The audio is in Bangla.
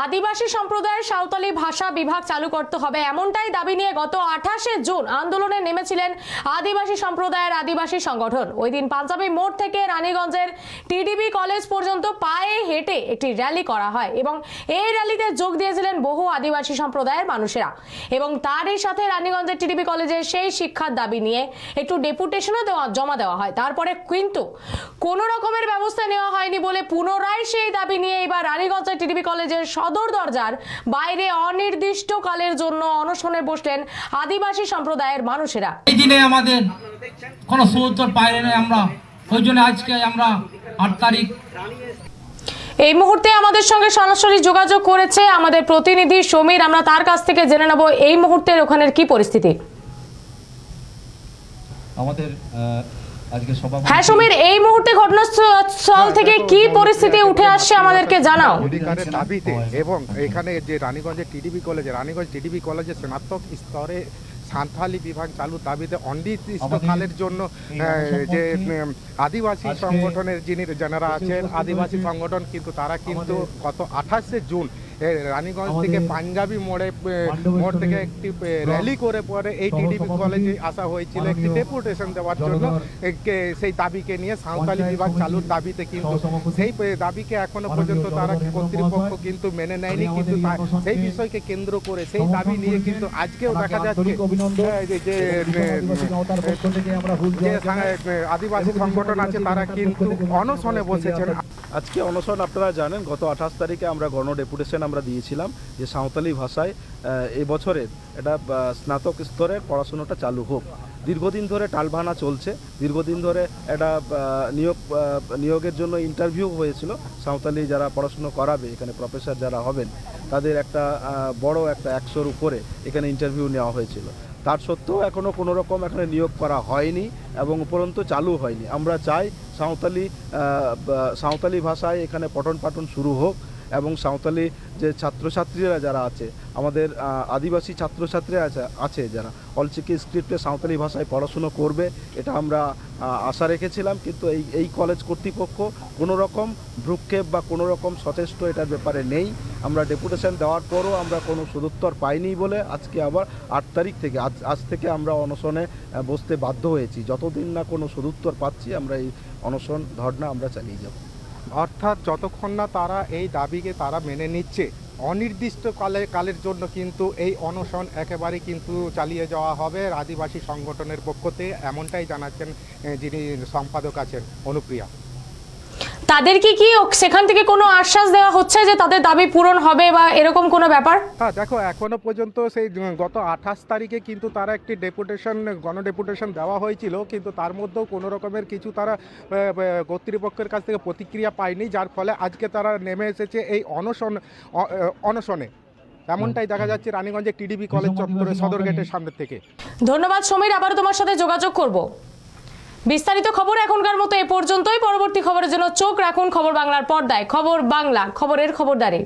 আদিবাসী সম্প্রদায়ের সাঁওতালি ভাষা বিভাগ চালু করতে হবে। এমনটাই দাবি নিয়ে গত আঠাশে জুন আন্দোলনে নেমেছিলেন আদিবাসী সম্প্রদায়ের আদিবাসী সংগঠন। ওই দিন পাঞ্জাবি মোড় থেকে রানীগঞ্জের টিডিবি কলেজ পর্যন্ত পায়ে হেঁটে একটি র্যালি করা হয় এবং এই র্যালিতে যোগ দিয়েছিলেন বহু আদিবাসী সম্প্রদায়ের মানুষেরা এবং তারই সাথে রানীগঞ্জের টিডিবি কলেজের সেই শিক্ষার দাবি নিয়ে একটু ডেপুটেশনও দেওয়া, জমা দেওয়া হয়। তারপরে কিন্তু কোনো রকমের ব্যবস্থা নেওয়া হয়নি বলে পুনরায় সেই দাবি নিয়ে এবার রানীগঞ্জের টিডিবি কলেজের সদর দরজার বাইরে অনির্দিষ্টকালের জন্য অনশনে বসলেন আদিবাসী সম্প্রদায়ের মানুষেরা। এই দিনে আমাদের কোনো সুউত্তর পাইলে না আমরা। ওই জন্য আজকে আমরা আট তারিখ এই মুহূর্তে আমাদের সঙ্গে সরাসরি যোগাযোগ করেছে আমাদের প্রতিনিধি সমীর। আমরা তার কাছ থেকে জেনে নেব এই মুহূর্তের ওখানের কি পরিস্থিতি। আমাদের হ্যাঁ সমীর এই মুহূর্তে ঘটনাস্থল থেকে কি পরিস্থিতি উঠে আসছে আমাদেরকে জানাও। অধিকারের দাবিতে এবং এখানে যে রানীগঞ্জের টিডিবি কলেজে রানীগঞ্জ টিডিবি কলেজে স্নাতক স্তরে সান্থালি বিভাগ চালুর দাবিতে অনির্দিষ্টকালের জন্য যে আদিবাসী সংগঠনের যিনি যারা আছেন আদিবাসী সংগঠন কিন্তু তারা কিন্তু গত আঠাশে জুন রানীগঞ্জ থেকে পাঞ্জাবি মোড়ে মোড় থেকে একটি র্যালি করে পরে এই টিডিবি কলেজে আসা হয়েছিল একটি ডেপুটেশন দেওয়ার জন্য। সেই দাবিকে নিয়ে সাঁওতালি বিভাগ চালুর দাবিতে কিন্তু সেই দাবিকে এখনও পর্যন্ত তারা কর্তৃপক্ষ কিন্তু মেনে নেয়নি কিন্তু সেই বিষয়কে কেন্দ্র করে সেই দাবি নিয়ে কিন্তু আজকেও দেখা যাচ্ছে হ্যাঁ, যে- আদিবাসী সংগঠন আছে তারা কিন্তু অনশনে বসেছেন। আজকে অনশন আপনারা জানেন গত আঠাশ তারিখে আমরা গণ ডেপুটেশন আমরা দিয়েছিলাম যে সাঁওতালি ভাষায় আহ, এই বছরের এটা স্নাতক স্তরের পড়াশোনাটা চালু হোক। দীর্ঘদিন ধরে টালভানা চলছে। দীর্ঘদিন ধরে এটা নিয়োগ নিয়োগের জন্য ইন্টারভিউ হয়েছিল। সাঁওতালি যারা পড়াশুনো করাবে এখানে প্রফেসর যারা হবেন তাদের একটা বড় একটা একশোর উপরে এখানে ইন্টারভিউ নেওয়া হয়েছিল। তার সত্ত্বেও এখনও কোনো রকম এখানে নিয়োগ করা হয়নি এবং উপরন্তু চালু হয়নি। আমরা চাই সাঁওতালি সাঁওতালি ভাষায় এখানে পঠন পাঠন শুরু হোক। এবং সাঁওতালি যে ছাত্রছাত্রীরা যারা আছে, আমাদের আদিবাসী ছাত্রছাত্রীরা আছে আছে যারা, অলচিকি স্ক্রিপ্টে সাঁওতালি ভাষায় পড়াশুনো করবে, এটা আমরা আশা রেখেছিলাম। কিন্তু এই এই কলেজ কর্তৃপক্ষ কোনো রকম ভ্রুক্ষেপ বা কোনো রকম সচেষ্ট এটার ব্যাপারে নেই। আমরা ডেপুটেশন দেওয়ার পরও আমরা কোনো সদুত্তর পাইনি বলে আজকে আবার আট তারিখ থেকে, আজ আজ থেকে আমরা অনশনে বসতে বাধ্য হয়েছি। যতদিন না কোনো সদুত্তর পাচ্ছি, আমরা এই অনশন ধর্না আমরা চালিয়ে যাব। অর্থাৎ যতক্ষণ না তারা এই দাবিকে তারা মেনে নিচ্ছে অনির্দিষ্ট কালে কালের জন্য কিন্তু এই অনশন একেবারে কিন্তু চালিয়ে যাওয়া হবে আদিবাসী সংগঠনের পক্ষতে এমনটাই জানাচ্ছেন যিনি সম্পাদক আছেন, অনুপ্রিয়া। তাদেরকে কি সেখান থেকে কোনো আশ্বাস দেওয়া হচ্ছে যে তাদের দাবি পূরণ হবে বা এরকম কোনো ব্যাপার? হ্যাঁ দেখো এখনও পর্যন্ত সেই গত আঠাশ তারিখে কিন্তু তারা একটি ডেপুটেশন গণ ডেপুটেশন দেওয়া হয়েছিল কিন্তু তার মধ্যেও কোনো রকমের কিছু তারা কর্তৃপক্ষের কাছ থেকে প্রতিক্রিয়া পায়নি যার ফলে আজকে তারা নেমে এসেছে এই অনশন অনশনে। এমনটাই দেখা যাচ্ছে রানীগঞ্জের টিডিবি কলেজ চত্বরে সদর গেটের সামনে থেকে। ধন্যবাদ সমীর আবারও তোমার সাথে যোগাযোগ করব। বিস্তারিত খবর এখনকার মতো এ পর্যন্তই। পরবর্তী খবরের জন্য চোখ রাখুন খবর বাংলার পর্দায়। খবর বাংলা, খবরের খবরদারি।